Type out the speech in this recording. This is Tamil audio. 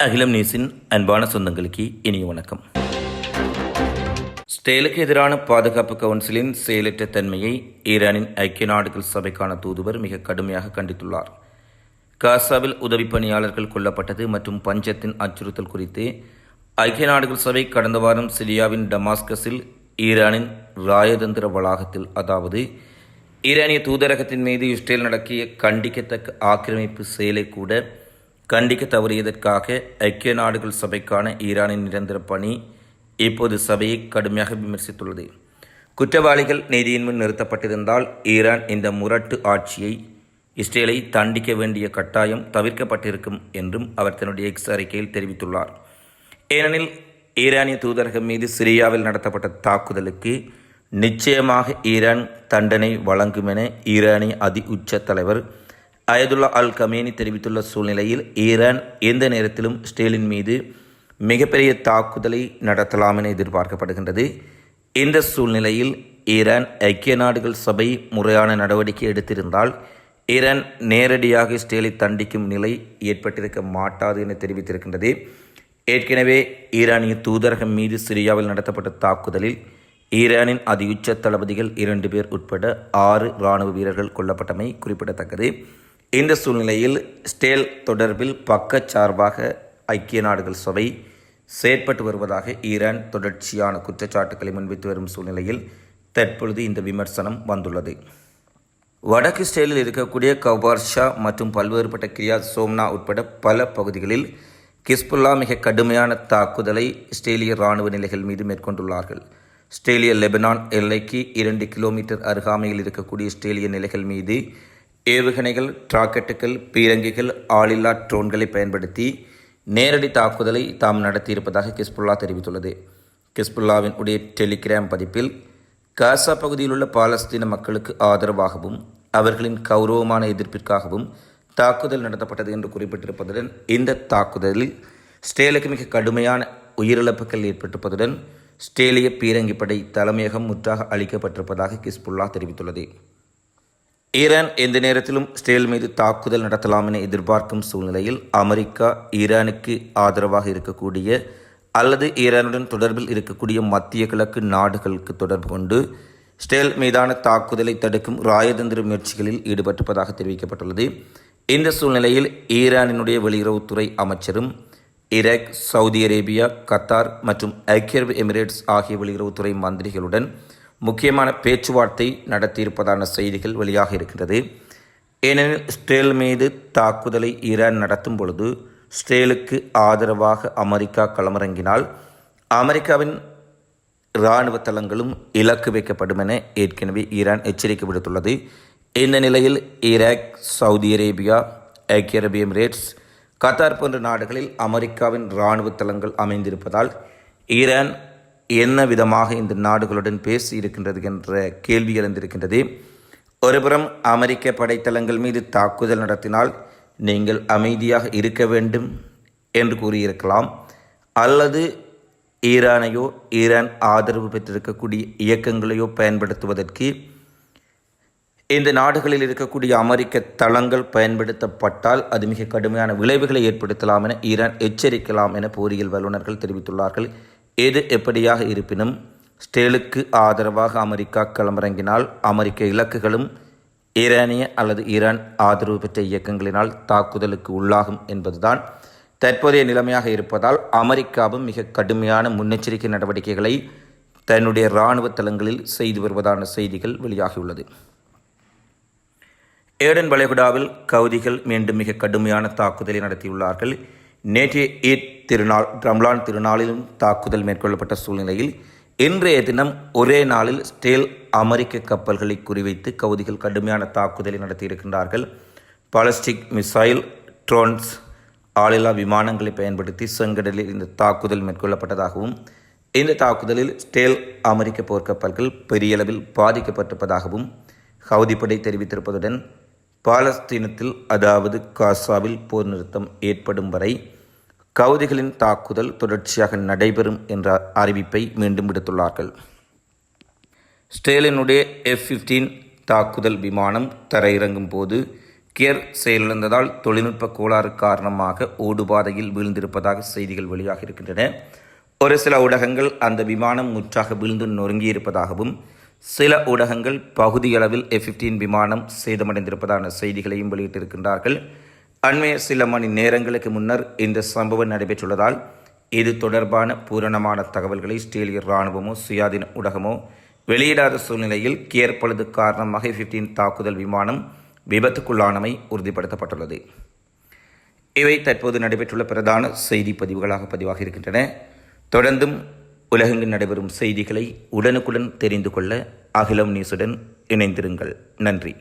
அகிலம் நியூஸின் அன்பான சொந்தங்களுக்கு இனிய வணக்கம். ஸ்டேலுக்கு எதிரான பாதுகாப்பு கவுன்சிலின் செயலற்ற தன்மையை ஈரானின் ஐக்கிய நாடுகள் சபைக்கான தூதுவர் மிக கடுமையாக கண்டித்துள்ளார். காசாவில் உதவி பணியாளர்கள் கொல்லப்பட்டது மற்றும் பஞ்சத்தின் அச்சுறுத்தல் குறித்து ஐக்கிய நாடுகள் சபை கடந்த வாரம் சிரியாவின் டமாஸ்கஸில் ஈரானின் ராயதந்திர வளாகத்தில் அதாவது ஈரானிய தூதரகத்தின் மீது இஸ்ரேல் நடக்கிய கண்டிக்கத்தக்க ஆக்கிரமிப்பு செயலை கூட கண்டிக்க தவறியதற்காக ஐக்கிய நாடுகள் சபைக்கான ஈரானின் நிரந்தர பணி இப்போது சபையை கடுமையாக விமர்சித்துள்ளது. குற்றவாளிகள் நீதியின் முன் நிறுத்தப்பட்டிருந்தால் ஈரான் இந்த முரட்டு ஆட்சியை இஸ்ரேலை தண்டிக்க வேண்டிய கட்டாயம் தவிர்க்கப்பட்டிருக்கும் என்றும் அவர் தன்னுடைய எக்ஸ் அறிக்கையில் தெரிவித்துள்ளார். ஏனெனில் ஈரானிய தூதரகம் மீது சிரியாவில் நடத்தப்பட்ட தாக்குதலுக்கு நிச்சயமாக ஈரான் தண்டனை வழங்கும் என ஈரானிய அதி உச்ச தலைவர் அயதுல்லா அல் கமேனி தெரிவித்துள்ள சூழ்நிலையில் ஈரான் எந்த நேரத்திலும் ஸ்டேலின் மீது மிகப்பெரிய தாக்குதலை நடத்தலாம் என எதிர்பார்க்கப்படுகின்றது. இந்த சூழ்நிலையில் ஈரான் ஐக்கிய நாடுகள் சபை முறையான நடவடிக்கை எடுத்திருந்தால் ஈரான் நேரடியாக ஸ்டேலை தண்டிக்கும் நிலை ஏற்பட்டிருக்க மாட்டாது என தெரிவித்திருக்கின்றது. ஏற்கனவே ஈரானிய தூதரகம் மீது சிரியாவில் நடத்தப்பட்ட தாக்குதலில் ஈரானின் அதியுச்ச தளபதிகள் இரண்டு பேர் உட்பட ஆறு இராணுவ வீரர்கள் கொல்லப்பட்டமை குறிப்பிடத்தக்கது. இந்த சூழ்நிலையில் ஸ்டேல் தொடர்பில் பக்கச்சார்பாக ஐக்கிய நாடுகள் சபை செயற்பட்டு வருவதாக ஈரான் தொடர்ச்சியான குற்றச்சாட்டுக்களை முன்வைத்து வரும் சூழ்நிலையில் தற்பொழுது இந்த விமர்சனம் வந்துள்ளது. வடக்கு ஸ்டேலில் இருக்கக்கூடிய கவார்ஷா மற்றும் பல்வேறுபட்ட கிரியாத் சோம்னா உட்பட பல பகுதிகளில் கிஸ்புல்லா மிக கடுமையான தாக்குதலை ஸ்டேலிய இராணுவ நிலைகள் மீது மேற்கொண்டுள்ளார்கள். ஸ்டேலிய லெபனான் எல்லைக்கு இரண்டு கிலோமீட்டர் அருகாமையில் இருக்கக்கூடிய ஸ்டேலிய நிலைகள் மீது ஏவுகணைகள் ராக்கெட்டுகள் பீரங்கிகள் ஆளில்லா ட்ரோன்களை பயன்படுத்தி நேரடி தாக்குதலை தாம் நடத்தியிருப்பதாக கிஸ்புல்லா தெரிவித்துள்ளது. கிஸ்புல்லாவின் உடைய டெலிகிராம் பதிப்பில் காசா பகுதியில் உள்ள பாலஸ்தீன மக்களுக்கு ஆதரவாகவும் அவர்களின் கௌரவமான எதிர்ப்பிற்காகவும் தாக்குதல் நடத்தப்பட்டது என்று குறிப்பிட்டிருப்பதுடன் இந்த தாக்குதலில் ஸ்டேலுக்கு மிக கடுமையான உயிரிழப்புகள் ஏற்பட்டிருப்பதுடன் ஸ்டேலிய பீரங்கிப்படை தலைமையகம் முற்றாக அளிக்கப்பட்டிருப்பதாக கிஸ்புல்லா தெரிவித்துள்ளது. ஈரான் எந்த நேரத்திலும் ஸ்டேல் மீது தாக்குதல் நடத்தலாம் என எதிர்பார்க்கும் சூழ்நிலையில் அமெரிக்கா ஈரானுக்கு ஆதரவாக இருக்கக்கூடிய அல்லது ஈரானுடன் தொடர்பில் இருக்கக்கூடிய மத்திய கிழக்கு நாடுகளுக்கு தொடர்பு கொண்டு ஸ்டேல் மீதான தாக்குதலை தடுக்கும் ராயதந்திர முயற்சிகளில் ஈடுபட்டிருப்பதாக தெரிவிக்கப்பட்டுள்ளது. இந்த சூழ்நிலையில் ஈரானினுடைய வெளியுறவுத்துறை அமைச்சரும் ஈராக் சவுதி அரேபியா கத்தார் மற்றும் ஐக்கிய அரபு எமிரேட்ஸ் ஆகிய வெளியுறவுத்துறை மந்திரிகளுடன் முக்கியமான பேச்சுவார்த்தை நடத்தியிருப்பதான செய்திகள் வெளியாக இருக்கிறது ஏனெனில் ஸ்டேல் மீது தாக்குதலை ஈரான் நடத்தும் பொழுது ஸ்டேலுக்கு ஆதரவாக அமெரிக்கா களமிறங்கினால் அமெரிக்காவின் இராணுவ தளங்களும் இலக்கு வைக்கப்படும் என ஏற்கனவே ஈரான் எச்சரிக்கை விடுத்துள்ளது. இந்த நிலையில் ஈராக் சவுதி அரேபியா ஐக்கிய அரபு எமிரேட்ஸ் கத்தார் போன்ற நாடுகளில் அமெரிக்காவின் இராணுவ தளங்கள் அமைந்திருப்பதால் ஈரான் என்ன விதமாக இந்த நாடுகளுடன் பேசி இருக்கின்றது என்ற கேள்வி எழுந்திருக்கின்றது. ஒருபுறம் அமெரிக்க படைத்தளங்கள் மீது தாக்குதல் நடத்தினால் நீங்கள் அமைதியாக இருக்க வேண்டும் என்று கூறியிருக்கலாம். அல்லது ஈரானையோ ஈரான் ஆதரவு பெற்றிருக்கக்கூடிய இயக்கங்களையோ பயன்படுத்துவதற்கு இந்த நாடுகளில் இருக்கக்கூடிய அமெரிக்க தளங்கள் பயன்படுத்தப்பட்டால் அது மிக கடுமையான விளைவுகளை ஏற்படுத்தலாம் என ஈரான் எச்சரிக்கலாம் என போரியல் வல்லுநர்கள் தெரிவித்துள்ளார்கள். எது எப்படியாக இருப்பினும் ஸ்டேலுக்கு ஆதரவாக அமெரிக்கா களமிறங்கினால் அமெரிக்க இலக்குகளும் ஈரானிய அல்லது ஈரான் ஆதரவு பெற்ற இயக்கங்களினால் தாக்குதலுக்கு உள்ளாகும் என்பதுதான் தற்போதைய நிலைமையாக இருப்பதால் அமெரிக்காவும் மிக கடுமையான முன்னெச்சரிக்கை நடவடிக்கைகளை தன்னுடைய இராணுவ தளங்களில் செய்து வருவதான செய்திகள் வெளியாகியுள்ளது. ஏடன் வளைகுடாவில் கவுதிகள் மீண்டும் மிக கடுமையான தாக்குதலை நடத்தியுள்ளார்கள். நேற்றைய ஈத் திருநாள் ரம்லான் திருநாளிலும் தாக்குதல் மேற்கொள்ளப்பட்ட சூழ்நிலையில் இன்றைய தினம் ஒரே நாளில் ஸ்டேல் அமெரிக்க கப்பல்களை குறிவைத்து கவுதிகள் கடுமையான தாக்குதலை நடத்தியிருக்கின்றார்கள். பாலஸ்டிக் மிசைல் ட்ரோன்ஸ் ஆளில்லா விமானங்களை பயன்படுத்தி செங்கடலில் இந்த தாக்குதல் மேற்கொள்ளப்பட்டதாகவும் இந்த தாக்குதலில் ஸ்டேல் அமெரிக்க போர்க்கப்பல்கள் பெரிய அளவில் பாதிக்கப்பட்டிருப்பதாகவும் ஹவுதிப்படை தெரிவித்திருப்பதுடன் பாலஸ்தீனத்தில் அதாவது காசாவில் போர் நிறுத்தம் ஏற்படும் வரை கவுதிகளின் தாக்குதல் தொடர்ச்சியாக நடைபெறும் என்ற அறிவிப்பை மீண்டும் விடுத்துள்ளார்கள். ஸ்டேலினுடைய எஃப் ஃபிஃப்டீன் தாக்குதல் விமானம் தரையிறங்கும் போது கியர் செயலிழந்ததால் தொழில்நுட்ப கோளாறு காரணமாக ஓடுபாதையில் வீழ்ந்திருப்பதாக செய்திகள் வெளியாக இருக்கின்றன. ஒரு சில ஊடகங்கள் அந்த விமானம் முற்றாக வீழ்ந்து நொறுங்கியிருப்பதாகவும் சில ஊடகங்கள் பகுதியளவில் எஃப் பிப்டீன் விமானம் சேதமடைந்திருப்பதான செய்திகளையும் வெளியிட்டிருக்கின்றார்கள். அண்மைய சில மணி நேரங்களுக்கு முன்னர் இந்த சம்பவம் நடைபெற்றுள்ளதால் இது தொடர்பான பூரணமான தகவல்களை இஸ்ரேலிய இராணுவமோ சுயாதீன ஊடகமோ வெளியிடாத சூழ்நிலையில் கியற்பழுது காரணம் காரணமாக பிப்டீன் தாக்குதல் விமானம் விபத்துக்குள்ளானமை உறுதிப்படுத்தப்பட்டுள்ளது. இவை தற்போது நடைபெற்றுள்ள பிரதான செய்தி பதிவுகளாக பதிவாக இருக்கின்றன. தொடர்ந்தும் உலகெங்கு நடைபெறும் செய்திகளை உடனுக்குடன் தெரிந்து கொள்ள அகிலம் நியூஸுடன் இணைந்திருங்கள். நன்றி.